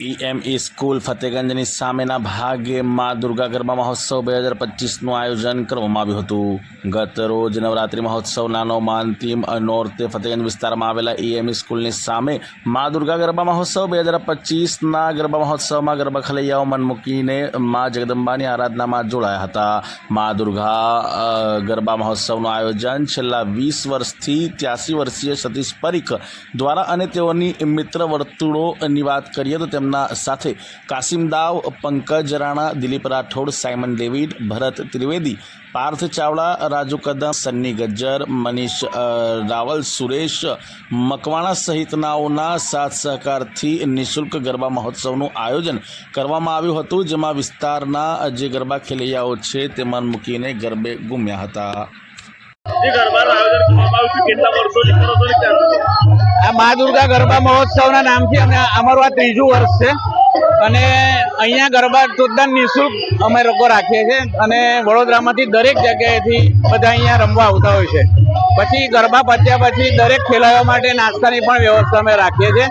EME school ફતેગંજની સામેના ભાગે મા દુર્ગા ગરબા મહોત્સવ બે હજાર પચીસનું આયોજન કરવામાં આવ્યું હતું. ગત રોજ નવરાત્રિ મહોત્સવના નવમા અંતિમ નોર્તે ફતેગંજ વિસ્તારમાં આવેલા ઈએમઈ સ્કૂલની સામે મા દુર્ગા ગરબા મહોત્સવ બે હજાર પચીસના ગરબા મહોત્સવમાં ગરબા ખલૈયાઓ મન મૂકીને મા જગદંબાની આરાધનામાં જોડાયા હતા. મા દુર્ગા ગરબા મહોત્સવનું આયોજન છેલ્લા વીસ વર્ષથી ત્યાસી વર્ષીય સતીશ પરીખ દ્વારા અને તેઓની મિત્ર વર્તુળોની વાત કરીએ તો તેમના સાથે કાસિમદાવ પંકજ રાણા, દિલીપ રાઠોડ, સાયમન ડેવિડ, ભરત ત્રિવેદી, પાર્થ ચાવડા, રાજુ કદમ, સન્ની ગજ્જર, મનીષ રાવલ, સુરેશ, મકવાણા સહિતનાઓના સાથ સહકારથી નિઃશુલ્ક ગરબા મહોત્સવનું આયોજન કરવામાં આવ્યું હતું, જેમાં વિસ્તારના જે ગરબા ખેલૈયાઓ છે તે મન મૂકીને ગરબે ગુમ્યા હતા ગરબાનું આયોજન કરવામાં આવ્યું કેટલા વર્ષોથી? આ મા દુર્ગા ગરબા મહોત્સવના નામથી અમે અમારું આ ત્રીજું વર્ષ છે. અને અહીંયા ગરબા તદ્દન નિઃશુલ્ક અમે લોકો રાખીએ છીએ. અને વડોદરામાંથી દરેક જગ્યાએથી બધા અહીંયા રમવા આવતા હોય છે. પછી ગરબા પત્યા પછી દરેક ખેલાડીઓ માટે નાસ્તાની પણ વ્યવસ્થા અમે રાખીએ છીએ.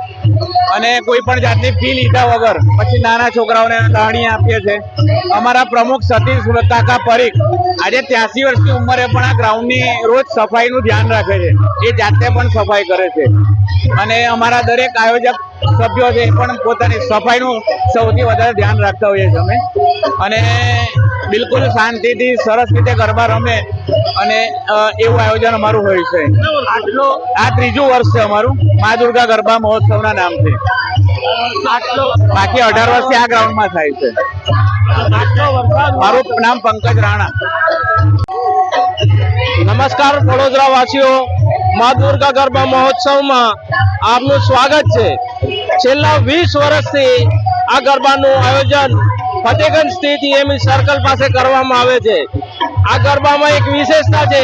અને કોઈ પણ જાતની ફી લીધા વગર પછી નાના છોકરાઓને દાણી આપીએ છીએ. અમારા પ્રમુખ સતીશ કાકા પરીખ આજે ત્યાસી વર્ષની ઉંમરે પણ આ ગ્રાઉન્ડની રોજ સફાઈનું ધ્યાન રાખે છે. એ જાતે પણ સફાઈ કરે છે. અને અમારા દરેક આયોજક સભ્યો છે પણ પોતાની સફાઈનું સૌથી વધારે ધ્યાન રાખતા હોઈએ છીએ અમે. અને બિલકુલ શાંતિથી, સરસ રીતે ગરબા રમે અને એવું આયોજન અમારું હોય છે. આટલો, આ ત્રીજું વર્ષ છે અમારું. મા દુર્ગા ગરબા મહોત્સવના નામથી. બાકી અઢાર વર્ષથી આ ગ્રાઉન્ડમાં થાય છે. મારું નામ પંકજ રાણા. નમસ્કાર વડોદરા વાસીઓ મા દુર્ગા ગરબા મહોત્સવમાં આપનું સ્વાગત છે. છેલ્લા વીસ વર્ષથી આ ગરબાનું આયોજન ફતેગંજ સ્થિત એમી સર્કલ પાસે કરવામાં આવે છે. આ ગરબામાં એક વિશેષતા છે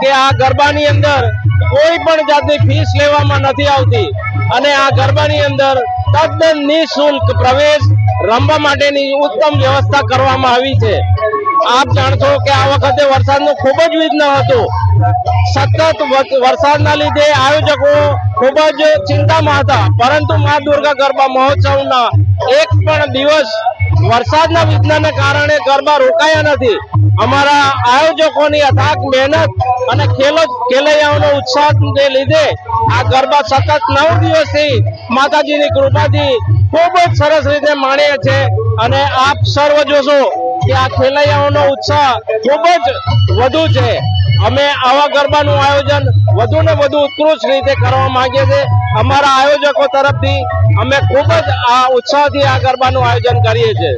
કે આ ગરબાની અંદર કોઈ પણ જાતની ફીસ લેવામાં નથી આવતી અને આ ગરબાની અંદર તદ્દન નિઃશુલ્ક પ્રવેશ રમવા માટેની ઉત્તમ વ્યવસ્થા કરવામાં આવી છે. આપ જાણશો કે આ વખતે વરસાદનું ખૂબ જ વિઘ્ન હતું. સતત વરસાદના લીધે આયોજકો ખૂબ જ ચિંતામાં હતા. પરંતુ મા દુર્ગા ગરબા મહોત્સવના એક પણ દિવસ વરસાદના વિઘ્નને કારણે ગરબા રોકાયા નથી. અમારા આયોજકોની અથાગ મહેનત અને ખેલો, ખેલૈયાઓનો ઉત્સાહને લીધે આ ગરબા સતત નવ દિવસથી માતાજીની કૃપાથી ખૂબ જ સરસ રીતે માણીએ છે અને આપ સર્વ જોશો કે આ ખેલૈયાઓનો ઉત્સાહ ખૂબ જ વધુ છે. અમે આવા ગરબાનું આયોજન વધુ ને વધુ ઉત્કૃષ્ટ રીતે કરવા માંગીએ છીએ. અમારા આયોજકો તરફથી અમે ખૂબ જ આ ઉત્સાહથી આ ગરબાનું આયોજન કરીએ છીએ.